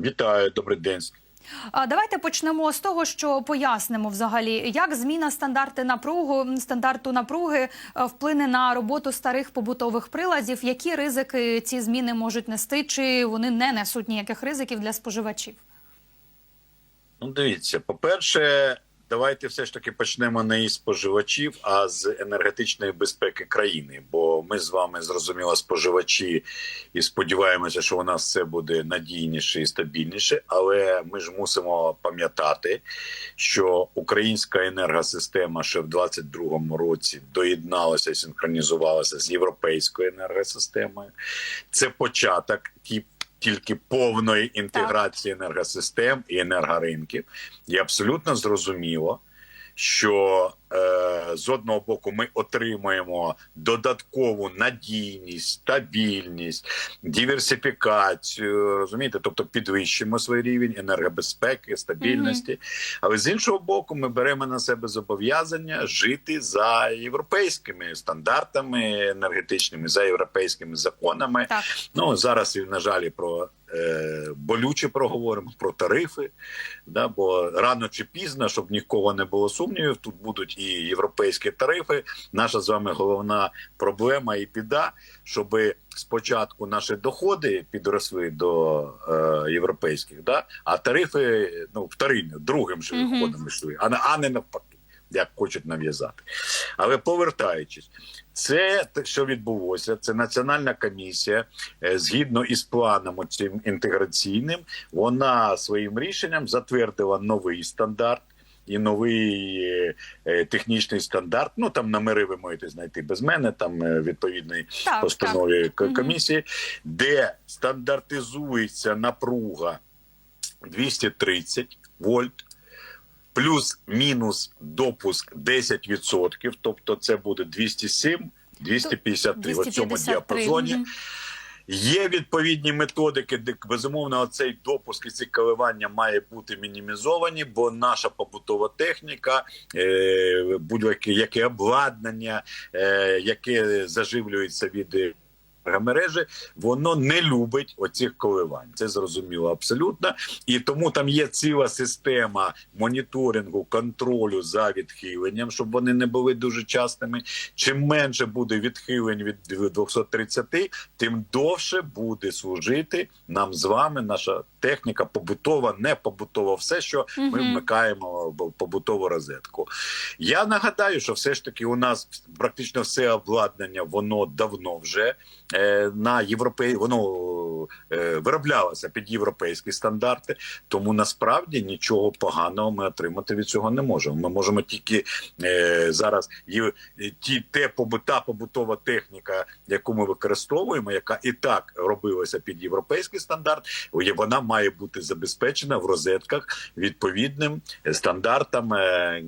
Вітаю, добрий день. Давайте почнемо з того, що пояснимо взагалі, як зміна стандарти напругу стандарту напруги е, вплине на роботу старих побутових приладів. Які ризики ці зміни можуть нести, чи вони не несуть ніяких ризиків для споживачів? Ну, дивіться, по-перше, давайте все ж таки почнемо не із споживачів, а з енергетичної безпеки країни. Бо ми з вами зрозуміло споживачі і сподіваємося, що у нас все буде надійніше і стабільніше. Але ми ж мусимо пам'ятати, що українська енергосистема ще в 22-му році доєдналася і синхронізувалася з європейською енергосистемою. Це початок ті тільки повної інтеграції енергосистем і енергоринків. І абсолютно зрозуміло, що е, з одного боку ми отримуємо додаткову надійність, стабільність, диверсифікацію, розумієте, тобто підвищимо свій рівень енергобезпеки, стабільності. Але з іншого боку, ми беремо на себе зобов'язання жити за європейськими стандартами енергетичними, за європейськими законами. Так. Ну зараз і на жаль про болюче проговоримо про тарифи. Да, бо рано чи пізно, щоб нікого не було сумнівів, тут будуть і європейські тарифи. Наша з вами головна проблема і біда, щоб спочатку наші доходи підросли до е, європейських, да, а тарифи ну вторинно, другим же Мгм. ходом йшли, а, не- а не навпаки. Як хочуть нав'язати, але повертаючись, це що відбулося. Це національна комісія, е, згідно із планом цим інтеграційним, вона своїм рішенням затвердила новий стандарт. І новий е, технічний стандарт. Ну там номери ви можете знайти без мене. Там е, відповідний Так, постанові к- Мгм. комісії, де стандартизується напруга 230 вольт, плюс-мінус допуск 10%, тобто це буде 207, 253 в цьому діапазоні. Є відповідні методики, де безумовно цей допуск і ці коливання має бути мінімізовані, бо наша побутова техніка, е, будь-яке яке обладнання, е, яке заживлюється від е, мережі, воно не любить оцих коливань. Це зрозуміло абсолютно. І тому там є ціла система моніторингу, контролю за відхиленням, щоб вони не були дуже частими. Чим менше буде відхилень від 230, тим довше буде служити нам з вами наша техніка побутова, не побутова, все, що ми вмикаємо побутову розетку. Я нагадаю, що все ж таки у нас практично все обладнання, воно давно вже е, на європей... воно е, вироблялося під європейські стандарти. Тому насправді нічого поганого ми отримати від цього не можемо. Ми можемо тільки е, зараз ті те побута побутова техніка, яку ми використовуємо, яка і так робилася під європейський стандарт. Вона має бути забезпечена в розетках відповідним стандартам е,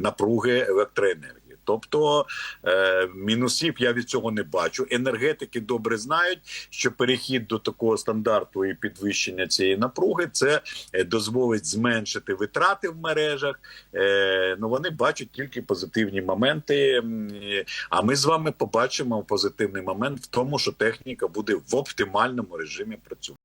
напруги електроенергії. Тобто е, мінусів я від цього не бачу. Енергетики добре знають, що перехід до такого стандарту і підвищення цієї напруги це е, дозволить зменшити витрати в мережах. Е, ну вони бачать тільки позитивні моменти. А ми з вами побачимо позитивний момент в тому, що техніка буде в оптимальному режимі працювати.